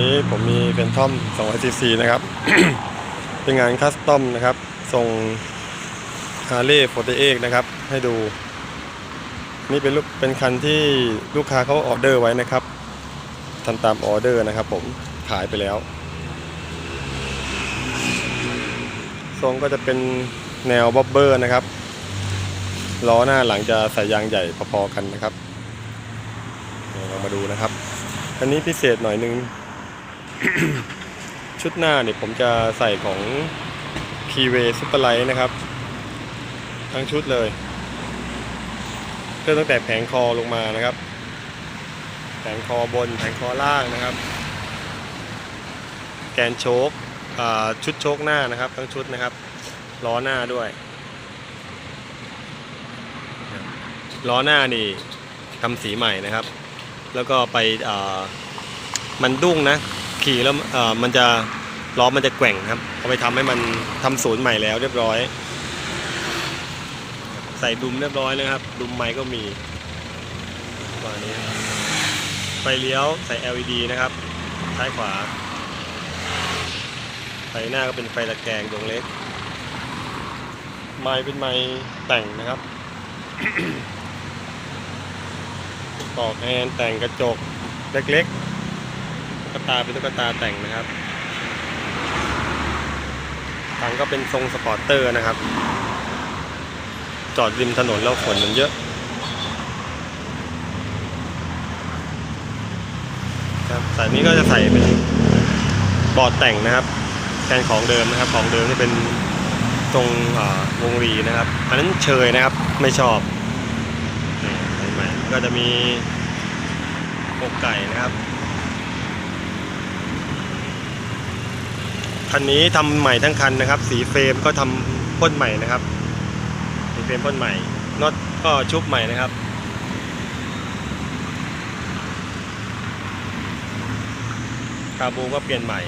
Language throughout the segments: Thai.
นี้ผมมีเป็นท่อม200ซีซีนะครับ เป็นงานคัสตอมนะครับส่งฮาร์เลย์โฟเตเอกนะครับ ให้ดู นี่เป็นลูกเป็นคันที่ลูกค้าเขาออเดอร์ไว้นะครับทำตามออเดอร์นะครับ ผมขายไปแล้ว ทรงก็จะเป็นแนวบ๊อบเบอร์นะครับล้อหน้าหลังจะใส่ยางใหญ่พอๆกันนะครับเดี๋ยวลองมาดูนะครับอันนี้พิเศษหน่อยนึง ชุดหน้าเนี่ยผมจะใส่ของ p w Super Light นะครับ ทั้งชุดเลยเริ่มตั้งแต่แผงคอลงมานะครับ แผงคอบนแผงคอล่างนะครับ แกนโชคชุดโชคหน้านะครับ ทั้งชุดนะครับล้อหน้าด้วยล้อหน้านี่ทำสีใหม่นะครับ แล้วก็ไปมันดุ้งนะ ขี่แล้วมันจะล้อมันจะแกว่งครับเอาไปทำให้มันทำศูนย์ใหม่แล้วเรียบร้อย ใส่ดุมเรียบร้อยนะครับ ดุมไม้ก็มีประมาณนี้ไฟเลี้ยวใส่ LED นะครับซ้ายขวาไฟหน้าก็เป็นไฟตะแกรงดวงเล็ก ไม้เป็นไม้แต่งนะครับตอกแอนแต่งกระจกเล็กๆ ตาเป็นตุ๊กตาแต่งนะครับถังก็เป็นทรงสปอร์ตเตอร์นะครับ จอดริมถนนแล้วฝนมันเยอะครับสายนี้ก็จะใส่เป็นบอร์ดแต่งนะครับแทนของเดิมนะครับ ของเดิมจะเป็นทรงวงรีนะครับ อันนั้นเชยนะครับไม่ชอบใหม่ก็จะมีอกไก่นะครับ คันนี้ทำใหม่ทั้งคันนะครับ สีเฟรมก็ทำพ่นใหม่นะครับ สีเฟรมพ่นใหม่น็อตก็ชุบใหม่นะครับคาบูก็เปลี่ยนใหม่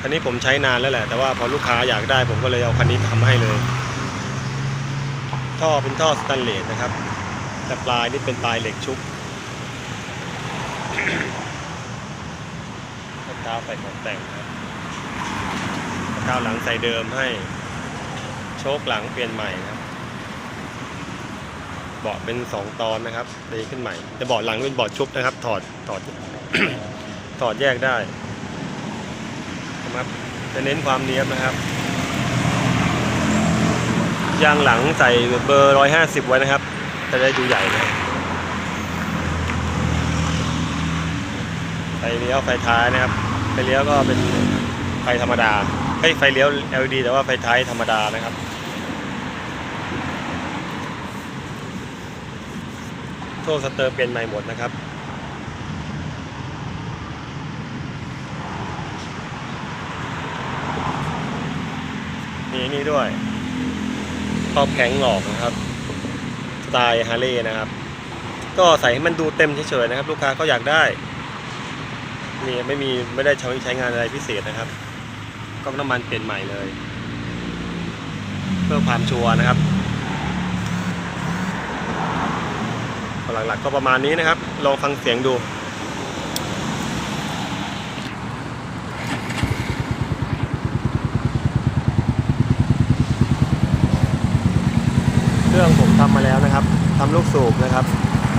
คันนี้ผมใช้นานแล้วแหละ แต่ว่าพอลูกค้าอยากได้ผมก็เลยเอาคันนี้ทำให้เลย ท่อเป็นท่อสแตนเลสนะครับ แต่ปลายนี่เป็นปลายเหล็กชุบรองเท้าใส่ของแต่งครั บรองเท้าวหลังใส่เดิมให้ โชคหลังเปลี่ยนใหม่นะครับ เบาะเป็นสองตอนนะครับตีขึ้นใหม่ แต่เบาะหลังเป็นเบาะชุบนะครับ ถอดถอดถอดแยกได้นะครับจะเน้นความเนี้ยบนะครับยางหลังใส่เบอร์ร้อยห้าสิบไว้นะครับ จะได้ดูใหญ่นะไฟเลี้ยวไฟท้ายนะครับไฟเลี้ยวก็เป็นไฟธรรมดา ไอ้ยไฟเลี้ยว LED แต่ว่าไฟท้ายธรรมดานะครับโซ่สเตอร์เปลี่ยนใหม่หมดนะครับมีนี่ด้วยครอบแข็งหลอกนะครับ สไตล์ฮาร์เลย์นะครับ ก็ใส่ให้มันดูเต็มเฉยๆนะครับ ลูกค้าก็อยากได้มีไม่มีไม่ได้ใช้ใช้งานอะไรพิเศษนะครับ ก๊อกน้ำมันเปลี่ยนใหม่เลย เพื่อความชัวร์นะครับหลักๆก็ประมาณนี้นะครับ ลองฟังเสียงดูเครื่องผมทำมาแล้วนะครับทำลูกสูบนะครับ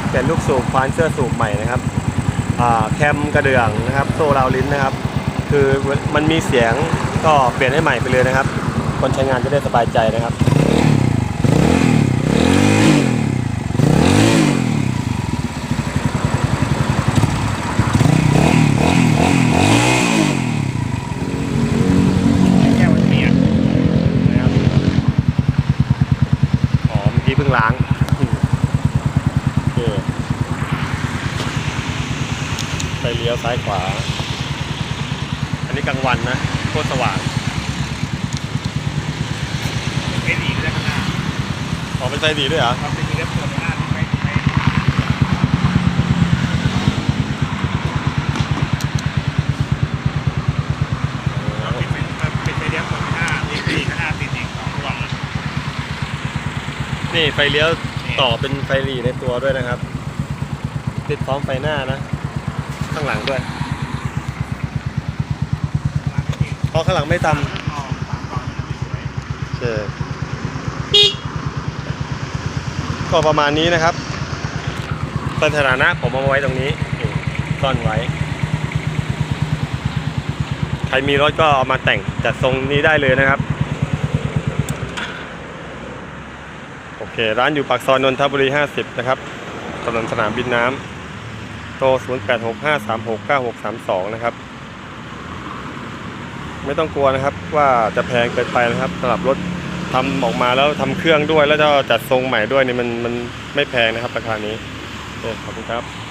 เปลี่ยนลูกสูบฟานเสื้อสูบใหม่นะครับแคมกระเดื่องนะครับ โซ่ราวลิ้นนะครับ คือมันมีเสียง ก็เปลี่ยนให้ใหม่ไปเลยนะครับ คนใช้งานจะได้สบายใจนะครับที่เพิ่งล้างโอเคไปเลี้ยวซ้ายขวา อันนี้กลางวันนะ ตรสว่างเป็นอีกแล้วข้างหน้าอ๋อเป็นไฟดีด้วยเหรอความเป็นอีกแล้วเปิดหน้าที่ไปไปเราเป็นเป็นเป็นไปเลี้ยงเปิดหน้านี่สี่ข้างหน้าติดอีกสองดวงนี่ไฟเลี้ยวต่อเป็นไฟหลีในตัวด้วยนะครับ ติดพร้อมไฟหน้านะ ข้างหลังด้วย อข้างหลังไม่ทออกสามกล่องสวยำเออก็ประมาณนี้นะครับต้นสถานะผมเอามาไว้ตรงนี้ซ่อนไว้ ใครมีรถก็เอามาแต่งจัดทรงนี้ได้เลยนะครับ โอเค ร้านอยู่ปากซอยนนทบุรี 50 นะครับถนนสนามบินน้ำโต0865369632 นะครับ ไม่ต้องกลัวนะครับ ว่าจะแพงเกินไปนะครับสำหรับรถทำออกมาแล้วทำเครื่องด้วยแล้วจะจัดทรงใหม่ด้วยนี่มันมันไม่แพงนะครับราคานี้โอเคขอบคุณครับ